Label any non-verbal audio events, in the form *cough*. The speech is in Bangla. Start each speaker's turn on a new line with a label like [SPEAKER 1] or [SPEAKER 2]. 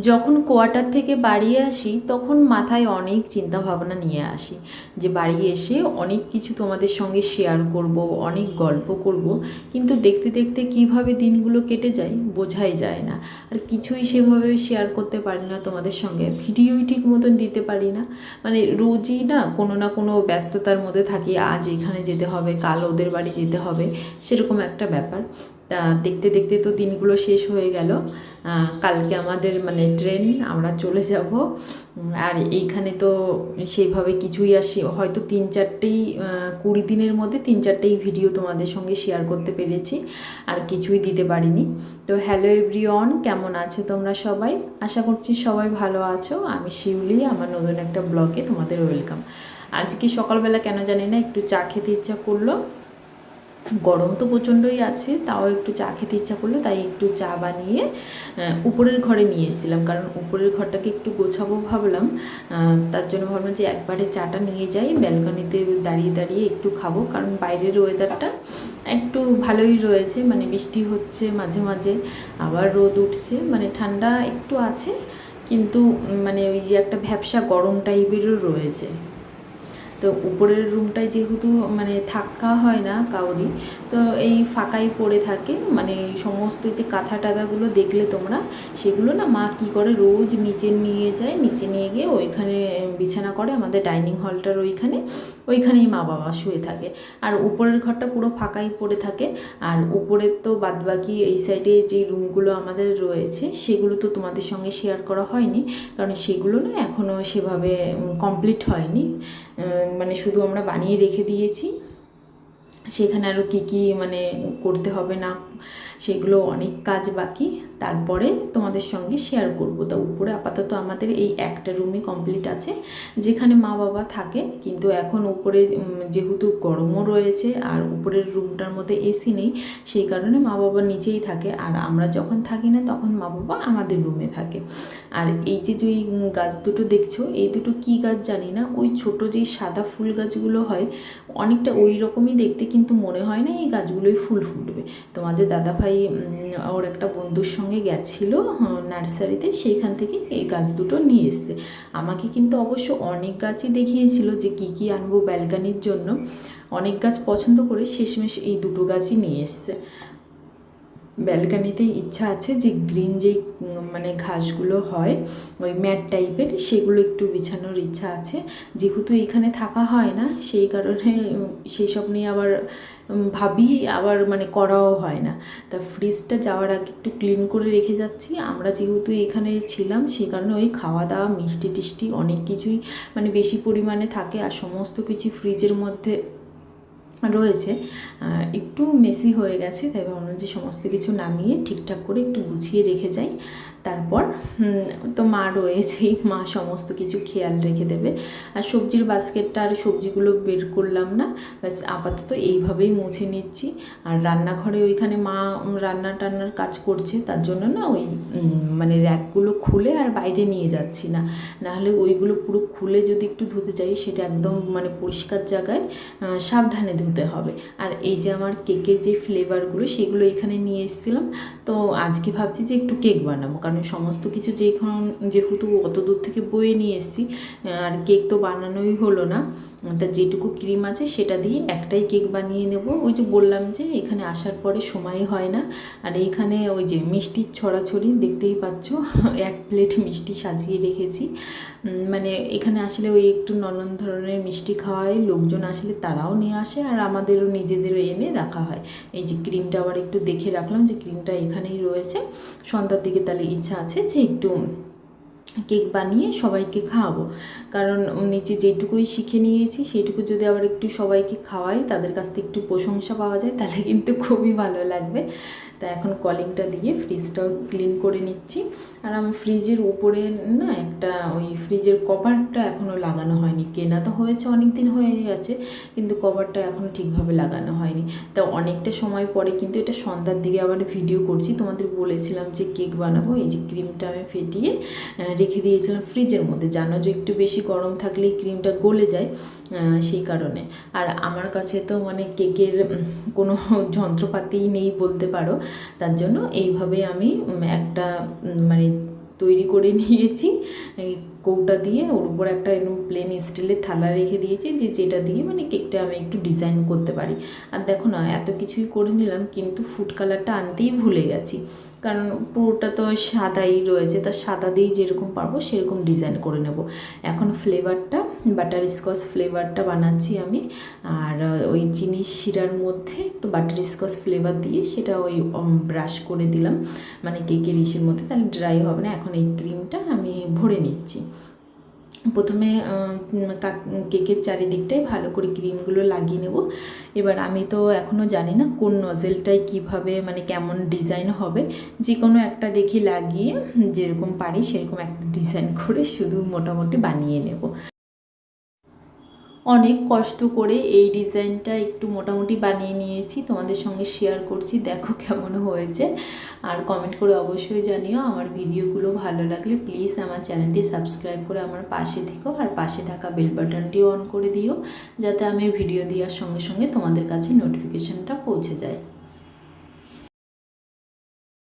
[SPEAKER 1] যখন কোয়ার্টার থেকে বাড়ি আসি, তখন মাথায় অনেক চিন্তা ভাবনা নিয়ে আসি যে বাড়ি এসে অনেক কিছু তোমাদের সঙ্গে শেয়ার করব, অনেক গল্প করব। কিন্তু দেখতে দেখতে কীভাবে দিনগুলো কেটে যায় বোঝাই যায় না। আর কিছুই সেভাবে শেয়ার করতে পারি না, তোমাদের সঙ্গে ভিডিওই ঠিক মতন দিতে পারি না। মানে রোজই না কোনো না কোনো ব্যস্ততার মধ্যে থাকি, আজ এখানে যেতে হবে, কাল ওদের বাড়ি যেতে হবে, সেরকম একটা ব্যাপার। দেখতে দেখতে তো দিনগুলো শেষ হয়ে গেল। কালকে আমাদের মানে ট্রেন, আমরা চলে যাব। আর এইখানে তো সেইভাবে কিছুই আসি হয়তো তিন চারটেই কুড়ি দিনের মধ্যে তিন চারটেই ভিডিও তোমাদের সঙ্গে শেয়ার করতে পেরেছি। আর কিছুই দিতে পারিনি। তো হ্যালো এভরিওয়ান কেমন আছো তোমরা সবাই? আশা করছি সবাই ভালো আছো। আমি শিউলি, আমার নতুন একটা ব্লগে তোমাদের ওয়েলকাম আজকে সকালবেলা কেন জানি না একটু চা খেতে ইচ্ছা করল। গরম তো প্রচণ্ডই আছে, তাও একটু চা খেতে ইচ্ছা করল, তাই একটু চা বানিয়ে উপরের ঘরে নিয়ে এসেছিলাম। কারণ উপরের ঘরটাকে একটু গোছাবো ভাবলাম তার জন্য ভাবলাম যে একবারে চাটা নিয়ে যাই, ব্যালকনিতে দাঁড়িয়ে দাঁড়িয়ে একটু খাব। কারণ বাইরের ওয়েদারটা একটু ভালোই রয়েছে মানে বৃষ্টি হচ্ছে মাঝে মাঝে, আবার রোদ উঠছে মানে ঠান্ডা একটু আছে, কিন্তু মানে ওই যে একটা ভ্যাবসা গরম টাইপেরও রয়েছে। তো উপরের রুমটায় যেহেতু মানে থাকা হয় না কাউরি, তো এই ফাঁকাই পড়ে থাকে মানে সমস্ত যে কাঁথা টাথাগুলো দেখলে তোমরা, সেগুলো না মা কি করে রোজ নিচে নিয়ে যায়, নিচে নিয়ে গিয়ে ওইখানে বিছানা করে আমাদের ডাইনিং হলটার ওইখানে, ওইখানেই মা বাবা শুয়ে থাকে। আর উপরের ঘরটা পুরো ফাঁকাই পড়ে থাকে, আর উপরের তো বাদবাকি এই সাইডে যে রুমগুলো আমাদের রয়েছে, সেগুলো তো তোমাদের সঙ্গে শেয়ার করা হয়নি, কারণ সেগুলো না এখনও সেভাবে কমপ্লিট হয়নি। মানে শুধু আমরা বানিয়ে রেখে দিয়েছি। সেখানে আরও কী কী মানে করতে হবে না, সেগুলো অনেক কাজ বাকি। তারপরে তোমাদের সঙ্গে শেয়ার করব। তা উপরে আপাতত আমাদের এই একটা রুমই কমপ্লিট আছে, যেখানে মা বাবা থাকে। কিন্তু এখন উপরে যেহেতু গরমও রয়েছে আর উপরের রুমটার মধ্যে এসি নেই, সেই কারণে মা বাবা নিচেই থাকে। আর আমরা যখন থাকি না, তখন মা বাবা আমাদের রুমে থাকে। আর এই যে যে গাছ দুটো দেখছ, এই দুটো কি গাছ জানি না, ওই ছোট যে সাদা ফুল গাছগুলো হয়, অনেকটা ওই রকমই দেখতে। কিন্তু মনে হয় না এই গাছগুলোই ফুল ফুটবে। তোমাদের দাদাভাই ওর একটা বন্ধুর সঙ্গে গেছিল নার্সারিতে, সেইখান থেকে এই গাছ দুটো নিয়ে এসছে। আমাকে কিন্তু অবশ্য অনেক গাছই দেখিয়েছিল যে কি কি আনব ব্যালকানির জন্য। অনেক গাছ পছন্দ করে শেষমেশ এই দুটো গাছই নিয়ে এসছে। ব্যালকানিতে ইচ্ছা আছে যে গ্রিন যে উম, মানে ঘাসগুলো হয় ওই ম্যাট টাইপের সেগুলো একটু বিছানোর ইচ্ছা আছে। যেহেতু এখানে থাকা হয় না সেই কারণে সেই সব নিয়ে আবার ভাবি আবার মানে করাও হয় না। তা ফ্রিজটা যাওয়ার আগে একটু ক্লিন করে রেখে যাচ্ছি। আমরা যেহেতু এখানে ছিলাম সেই কারণে ওই খাওয়া দাওয়া মিষ্টি টিষ্টি অনেক কিছুই মানে বেশি পরিমাণে থাকে। আর সমস্ত কিছু ফ্রিজের মধ্যে রয়েছে একটু মেসি হয়ে গেছে, তাই ভাবলাম যে সমস্ত কিছু নামিয়ে ঠিকঠাক করে একটু গুছিয়ে রেখে যাই। তারপর তো মা রয়েছেই, মা সমস্ত কিছু খেয়াল রেখে দেবে। আর সবজির বাস্কেটটা আর সবজিগুলো বের করলাম না, ব্যাস আপাতত এইভাবেই মুছে নিচ্ছি। আর রান্নাঘরে ওইখানে মা রান্না টান্নার কাজ করছে, তার জন্য না ওই মানে র্যাকগুলো খুলে আর বাইরে নিয়ে যাচ্ছি না। নাহলে ওইগুলো পুরো খুলে যদি একটু ধুতে যাই, সেটা একদম মানে পরিষ্কার জায়গায় সাবধানে ধুতে হবে। আর এই যে আমার কেকের যে ফ্লেভারগুলো সেগুলো এখানে নিয়ে এসেছিলাম। তো আজকে ভাবছি যে একটু কেক বানাবো। কারণ সমস্ত কিছু যেখন যেহেতু অত দূর থেকে বয়ে নিয়ে এসেছি, আর কেক তো বানানোই হলো না। তা যেটুকু ক্রিম আছে সেটা দিয়ে একটাই কেক বানিয়ে নেব। ওই যে বললাম যে এখানে আসার পরে সময় হয় না। আর এইখানে ওই যে মিষ্টির ছড়াছড়ি দেখতেই পাচ্ছ, এক প্লেট মিষ্টি সাজিয়ে রেখেছি। মানে এখানে আসলে ওই একটু নানান ধরনের মিষ্টি খাওয়ায়। লোকজন আসলে তারাও নিয়ে আসে। আর আমাদেরও নিজেদেরও এনে রাখা হয়। এই যে ক্রিমটা আবার একটু দেখে রাখলাম যে ক্রিমটা এখানেই রয়েছে। সন্ধ্যার দিকে তাহলে ইচ্ছা আছে যে একটু কেক বানিয়ে সবাইকে খাওয়াবো। কারণ নিচে যেটুকুই শিখে নিয়েছি সেইটুকু যদি আবার একটু সবাইকে খাওয়াই, তাদের কাছ থেকে একটু প্রশংসা পাওয়া যায়, তাহলে কিন্তু খুবই ভালো লাগবে। তা এখন কলিংটা দিয়ে ফ্রিজটাও ক্লিন করে নিচ্ছি। আর আমার ফ্রিজের উপরে না একটা ওই ফ্রিজের কভারটা এখনও লাগানো হয়নি। কেনা তো হয়েছে অনেক দিন হয়ে গেছে, কিন্তু কভারটা এখনও ঠিকভাবে লাগানো হয়নি। তা অনেকটা সময় পরে কিন্তু এটা সন্ধ্যার দিকে আবার ভিডিও করছি। তোমাদের বলেছিলাম যে কেক বানাবো, এই যে ক্রিমটা আমি ফেটিয়ে রেখে দিয়েছিলাম ফ্রিজের মধ্যে। জানো যে একটু বেশি গরম থাকলেই ক্রিমটা গলে যায় সেই কারণে। আর আমার কাছে তো মানে কেকের কোনো *laughs* যন্ত্রপাতিই নেই বলতে পারো। তার জন্য এইভাবে আমি একটা মানে তৈরি করে নিয়েছি। কৌটা দিয়ে ওর উপর একটা এরকম প্লেন স্টিলের থালা রেখে দিয়েছি যে যেটা দিয়ে মানে কেকটা আমি একটু ডিজাইন করতে পারি। আর দেখো না, এত কিছুই করে নিলাম কিন্তু ফুড কালারটা আনতেই ভুলে গেছি। কারণ পুরোটা তো সাদাই রয়েছে, তা সাদা দিয়েই যেরকম পারব সেরকম ডিজাইন করে নেব। এখন ফ্লেভারটা বাটার স্কচ ফ্লেভারটা বানাচ্ছি আমি, আর ওই চিনি শিরার মধ্যে একটু বাটার স্কচ ফ্লেভার দিয়ে সেটা ওই ব্রাশ করে দিলাম। মানে কেকের ইসের মধ্যে, তাহলে ড্রাই হবে না। এখন এই ক্রিমটা আমি ভরে নিচ্ছি। প্রথমে কেকের চারিদিকটাই ভালো করে ক্রিমগুলো লাগিয়ে নেব। এবার আমি তো এখনও জানি না কোন নজেলটাই কীভাবে মানে কেমন ডিজাইন হবে। যে কোনো একটা দেখি লাগিয়ে, যেরকম পারি সেরকম একটা ডিজাইন করে শুধু মোটামুটি বানিয়ে নেব। অনেক কষ্ট করে এই ডিজাইনটা একটু মোটামুটি বানিয়ে নিয়েছি। তোমাদের সঙ্গে শেয়ার করছি, দেখো কেমন হয়েছে। আর কমেন্ট করে অবশ্যই জানিও, আমার ভিডিওগুলো ভালো লাগলে প্লিজ আমার চ্যানেলটি সাবস্ক্রাইব করে আমার পাশে থেকো। আর পাশে থাকা বেল বাটনটি অন করে দিও, যাতে আমি ভিডিও দেওয়ার সঙ্গে সঙ্গে তোমাদের কাছে নোটিফিকেশনটা পৌঁছে যায়।